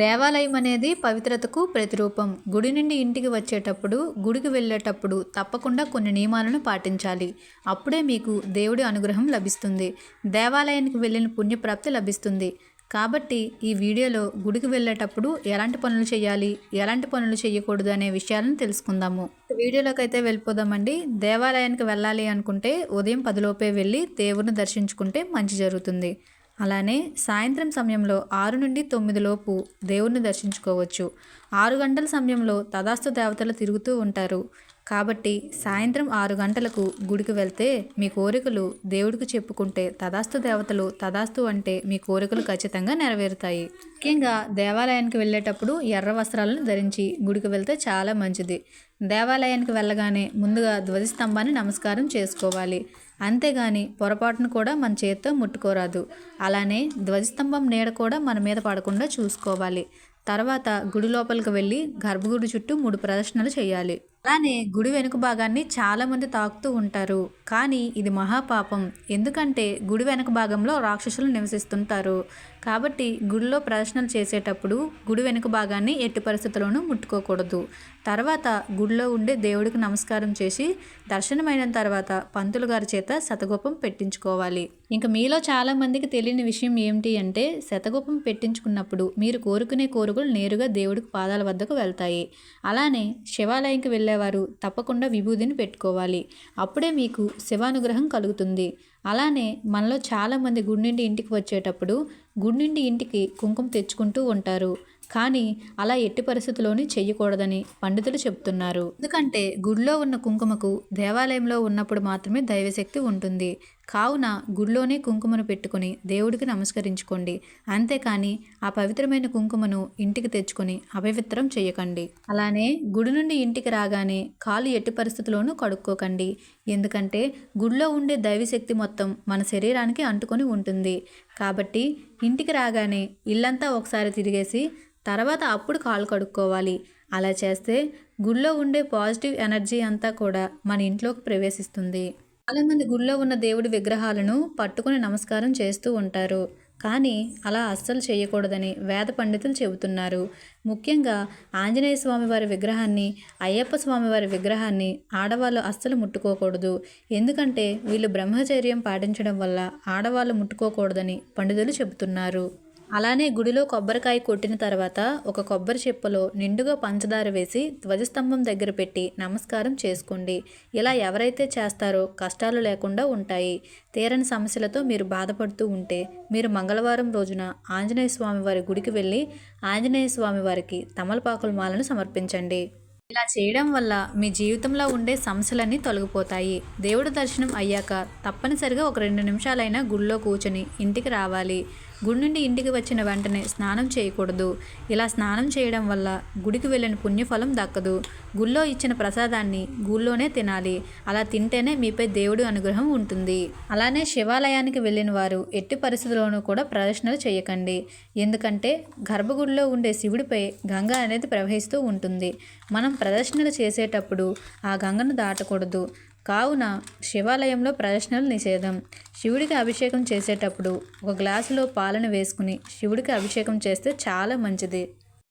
దేవాలయం అనేది పవిత్రతకు ప్రతిరూపం. గుడి నుండి ఇంటికి వచ్చేటప్పుడు గుడికి వెళ్ళేటప్పుడు తప్పకుండా కొన్ని నియమాలను పాటించాలి. అప్పుడే మీకు దేవుడి అనుగ్రహం లభిస్తుంది. దేవాలయానికి వెళ్ళిన పుణ్యప్రాప్తి లభిస్తుంది. కాబట్టి ఈ వీడియోలో గుడికి వెళ్ళేటప్పుడు ఎలాంటి పనులు చేయాలి ఎలాంటి పనులు చేయకూడదు అనే విషయాలను తెలుసుకుందాము. వీడియోలోకి అయితే వెళ్ళిపోదామండి. దేవాలయానికి వెళ్ళాలి అనుకుంటే ఉదయం పదిలోపే వెళ్ళి దేవుడిని దర్శించుకుంటే మంచి జరుగుతుంది. అలానే సాయంత్రం సమయంలో ఆరు నుండి తొమ్మిది లోపు దేవుణ్ణి దర్శించుకోవచ్చు. ఆరు గంటల సమయంలో తదాస్తు దేవతలు తిరుగుతూ ఉంటారు. కాబట్టి సాయంత్రం ఆరు గంటలకు గుడికి వెళ్తే మీ కోరికలు దేవుడికి చెప్పుకుంటే తదాస్తు దేవతలు తదాస్తు అంటే మీ కోరికలు ఖచ్చితంగా నెరవేరుతాయి. ముఖ్యంగా దేవాలయానికి వెళ్ళేటప్పుడు ఎర్ర వస్త్రాలను ధరించి గుడికి వెళ్తే చాలా మంచిది. దేవాలయానికి వెళ్ళగానే ముందుగా ధ్వజస్తంభాన్ని నమస్కారం చేసుకోవాలి. అంతేగాని పొరపాటును కూడా మన చేత్తో ముట్టుకోరాదు. అలానే ధ్వజస్తంభం నీడ కూడా మన మీద పడకుండా చూసుకోవాలి. తర్వాత గుడి లోపలికి వెళ్ళి గర్భగుడి చుట్టూ మూడు ప్రదర్శనలు చేయాలి. అలానే గుడి వెనుక భాగాన్ని చాలామంది తాకుతూ ఉంటారు. కానీ ఇది మహాపాపం. ఎందుకంటే గుడి వెనుక భాగంలో రాక్షసులు నివసిస్తుంటారు. కాబట్టి గుడిలో ప్రదర్శనలు చేసేటప్పుడు గుడి వెనుక భాగాన్ని ఎట్టి పరిస్థితుల్లోనూ ముట్టుకోకూడదు. తర్వాత గుడిలో ఉండే దేవుడికి నమస్కారం చేసి దర్శనమైన తర్వాత పంతులు గారి చేత శతగోపం పెట్టించుకోవాలి. ఇంకా మీలో చాలామందికి తెలియని విషయం ఏమిటి అంటే శతగోపం పెట్టించుకున్నప్పుడు మీరు కోరుకునే కోరికలు నేరుగా దేవుడికి పాదాల వద్దకు వెళ్తాయి. అలానే శివాలయంకి వెళ్ళేవారు తప్పకుండా విభూదిని పెట్టుకోవాలి. అప్పుడే మీకు శివానుగ్రహం కలుగుతుంది. అలానే మనలో చాలామంది గుడి నుండి ఇంటికి వచ్చేటప్పుడు గుడి నుండి ఇంటికి కుంకుమ తెచ్చుకుంటూ ఉంటారు. కానీ అలా ఎట్టి పరిస్థితుల్లోని చెయ్యకూడదని పండితులు చెప్తున్నారు ఎందుకంటే గుడిలో ఉన్న కుంకుమకు దేవాలయంలో ఉన్నప్పుడు మాత్రమే దైవశక్తి ఉంటుంది. కావున గుడిలోనే కుంకుమను పెట్టుకుని దేవుడికి నమస్కరించుకోండి. అంతేకాని ఆ పవిత్రమైన కుంకుమను ఇంటికి తెచ్చుకొని అపవిత్రం చేయకండి. అలానే గుడి నుండి ఇంటికి రాగానే కాలు ఎట్టి పరిస్థితుల్లోనూ కడుక్కోకండి. ఎందుకంటే గుడిలో ఉండే దైవశక్తి మొత్తం మన శరీరానికి అంటుకొని ఉంటుంది. కాబట్టి ఇంటికి రాగానే ఇల్లంతా ఒకసారి తిరిగేసి తర్వాత అప్పుడు కాలు కడుక్కోవాలి. అలా చేస్తే గుడిలో ఉండే పాజిటివ్ ఎనర్జీ అంతా కూడా మన ఇంట్లోకి ప్రవేశిస్తుంది. చాలామంది గుడిలో ఉన్న దేవుడి విగ్రహాలను పట్టుకుని నమస్కారం చేస్తూ ఉంటారు. కానీ అలా అస్సలు చేయకూడదని వేద పండితులు చెబుతున్నారు. ముఖ్యంగా ఆంజనేయ స్వామి వారి విగ్రహాన్ని అయ్యప్ప స్వామి వారి విగ్రహాన్ని ఆడవాళ్ళు అస్సలు ముట్టుకోకూడదు. ఎందుకంటే వీళ్ళు బ్రహ్మచర్యం పాటించడం వల్ల ఆడవాళ్ళు ముట్టుకోకూడదని పండితులు చెబుతున్నారు. అలానే గుడిలో కొబ్బరికాయ కొట్టిన తర్వాత ఒక కొబ్బరి చెప్పలో నిండుగా పంచదార వేసి ధ్వజస్తంభం దగ్గర పెట్టి నమస్కారం చేసుకోండి. ఇలా ఎవరైతే చేస్తారో కష్టాలు లేకుండా ఉంటాయి. తీరని సమస్యలతో మీరు బాధపడుతూ ఉంటే మీరు మంగళవారం రోజున ఆంజనేయ స్వామి వారి గుడికి వెళ్ళి ఆంజనేయ స్వామి వారికి తమలపాకుల మాలను సమర్పించండి. ఇలా చేయడం వల్ల మీ జీవితంలో ఉండే సమస్యలన్నీ తొలగిపోతాయి. దేవుడి దర్శనం అయ్యాక తప్పనిసరిగా ఒక రెండు నిమిషాలైనా గుడిలో కూర్చొని ఇంటికి రావాలి. గుడి నుండి ఇంటికి వచ్చిన వెంటనే స్నానం చేయకూడదు. ఇలా స్నానం చేయడం వల్ల గుడికి వెళ్ళిన పుణ్యఫలం దక్కదు. గుళ్ళో ఇచ్చిన ప్రసాదాన్ని గుళ్ళోనే తినాలి. అలా తింటేనే మీపై దేవుడి అనుగ్రహం ఉంటుంది. అలానే శివాలయానికి వెళ్ళిన వారు ఎట్టి పరిస్థితుల్లోనూ కూడా ప్రదర్శనలు చేయకండి. ఎందుకంటే గర్భగుడిలో ఉండే శివుడిపై గంగ అనేది ప్రవహిస్తూ ఉంటుంది. మనం ప్రదర్శనలు చేసేటప్పుడు ఆ గంగను దాటకూడదు. కావున శివాలయంలో ప్రదర్శనలు నిషేధం. శివుడికి అభిషేకం చేసేటప్పుడు ఒక గ్లాసులో పాలను వేసుకుని శివుడికి అభిషేకం చేస్తే చాలా మంచిది.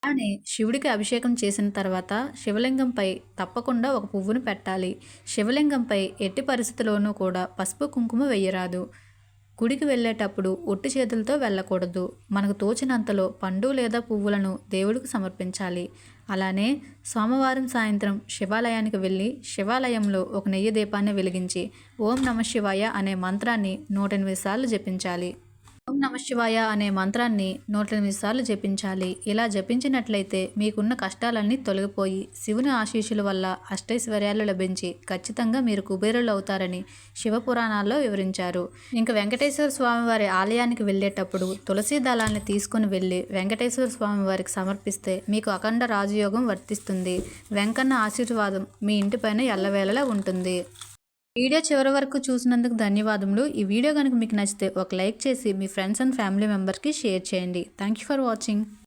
అలానే శివుడికి అభిషేకం చేసిన తర్వాత శివలింగంపై తప్పకుండా ఒక పువ్వును పెట్టాలి. శివలింగంపై ఎట్టి పరిస్థితుల్లోనూ కూడా పసుపు కుంకుమ వేయరాదు. గుడికి వెళ్ళేటప్పుడు ఒట్టి చేతులతో వెళ్ళకూడదు. మనకు తోచినంతలో పండు లేదా పువ్వులను దేవుడికి సమర్పించాలి. అలానే సోమవారం సాయంత్రం శివాలయానికి వెళ్ళి శివాలయంలో ఒక నెయ్యి దీపాన్ని వెలిగించి ఓం నమ శివాయ అనే మంత్రాన్ని నూట ఎనిమిది సార్లు జపించాలి. ఓం నమ శివాయ అనే మంత్రాన్ని నూట ఎనిమిది సార్లు జపించాలి. ఇలా జపించినట్లయితే మీకున్న కష్టాలన్నీ తొలగిపోయి శివుని ఆశీస్సుల వల్ల అష్టైశ్వర్యాలు లభించి ఖచ్చితంగా మీరు కుబేరులు అవుతారని శివపురాణాల్లో వివరించారు. ఇంక వెంకటేశ్వర స్వామి వారి ఆలయానికి వెళ్ళేటప్పుడు తులసి దళాన్ని తీసుకుని వెళ్ళి వెంకటేశ్వర స్వామి వారికి సమర్పిస్తే మీకు అఖండ రాజయోగం వర్తిస్తుంది. వెంకన్న ఆశీర్వాదం మీ ఇంటిపైన ఎల్లవేళలా ఉంటుంది. వీడియో చివరి వరకు చూసినందుకు ధన్యవాదములు. ఈ వీడియో కనుక మీకు నచ్చితే ఒక లైక్ చేసి మీ ఫ్రెండ్స్ అండ్ ఫ్యామిలీ మెంబర్స్కి షేర్ చేయండి. Thank you for watching.